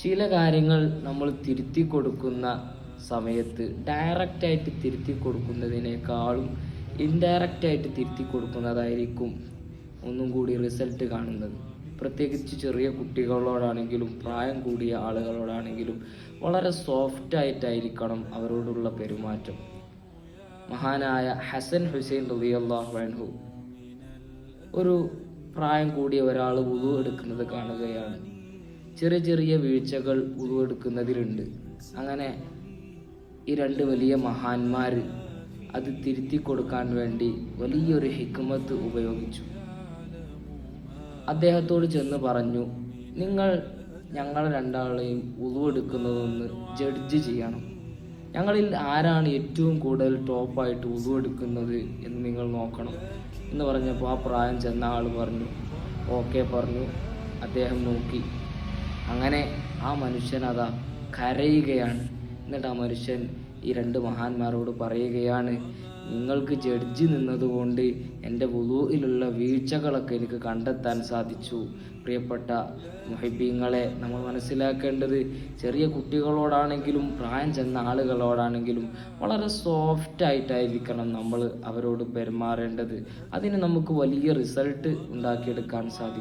ചില കാര്യങ്ങൾ നമ്മൾ തിരുത്തി കൊടുക്കുന്ന സമയത്ത് ഡയറക്റ്റായിട്ട് തിരുത്തി കൊടുക്കുന്നതിനേക്കാളും ഇൻഡയറക്റ്റ് ആയിട്ട് തിരുത്തി കൊടുക്കുന്നതായിരിക്കും ഒന്നും കൂടി റിസൾട്ട് കാണുന്നത്. പ്രത്യേകിച്ച് ചെറിയ കുട്ടികളോടാണെങ്കിലും പ്രായം കൂടിയ ആളുകളോടാണെങ്കിലും വളരെ സോഫ്റ്റായിട്ടായിരിക്കണം അവരോടുള്ള പെരുമാറ്റം. മഹാനായ ഹസൻ ഹുസൈൻ റളിയല്ലാഹു അൻഹു ഒരു പ്രായം കൂടിയ ഒരാൾ ഉതു എടുക്കുന്നത് കാണുകയാണ്. ചെറിയ ചെറിയ വീഴ്ചകൾ ഉടുവെടുക്കുന്നതിലുണ്ട് അങ്ങനെ ഈ രണ്ട് വലിയ മഹാന്മാർ അത് തിരുത്തി കൊടുക്കാൻ വേണ്ടി വലിയൊരു ഹിക്മത്ത് ഉപയോഗിച്ചു. അദ്ദേഹത്തോട് ചെന്ന് പറഞ്ഞു നിങ്ങൾ ഞങ്ങൾ രണ്ടാളെയും ഉളുവെടുക്കുന്നതൊന്ന് ജഡ്ജ് ചെയ്യണം. ഞങ്ങളിൽ ആരാണ് ഏറ്റവും കൂടുതൽ ടോപ്പായിട്ട് ഉളുവെടുക്കുന്നത് എന്ന് നിങ്ങൾ നോക്കണം. എന്ന് പറഞ്ഞപ്പോൾ ആ പ്രായം ചെന്ന ആൾ പറഞ്ഞു ഓക്കെ പറഞ്ഞു. അദ്ദേഹം നോക്കി. അങ്ങനെ ആ മനുഷ്യൻ അതാ കരയുകയാണ്. എന്നിട്ട് ആ മനുഷ്യൻ ഈ രണ്ട് മഹാന്മാരോട് പറയുകയാണ് നിങ്ങൾക്ക് ജഡ്ജി നിന്നതുകൊണ്ട് എന്റെ വുളുവിലുള്ള വീഴ്ചകളൊക്കെ എനിക്ക് കണ്ടെത്താൻ സാധിച്ചു. പ്രിയപ്പെട്ട മുഹിബീങ്ങളെ നമ്മൾ മനസ്സിലാക്കേണ്ടത് ചെറിയ കുട്ടികളോടാണെങ്കിലും പ്രായം ചെന്ന ആളുകളോടാണെങ്കിലും വളരെ സോഫ്റ്റായിട്ടായിരിക്കണം നമ്മൾ അവരോട് പെരുമാറേണ്ടത്. അതിന് നമുക്ക് വലിയ റിസൾട്ട് ഉണ്ടാക്കിയെടുക്കാൻ സാധിക്കും.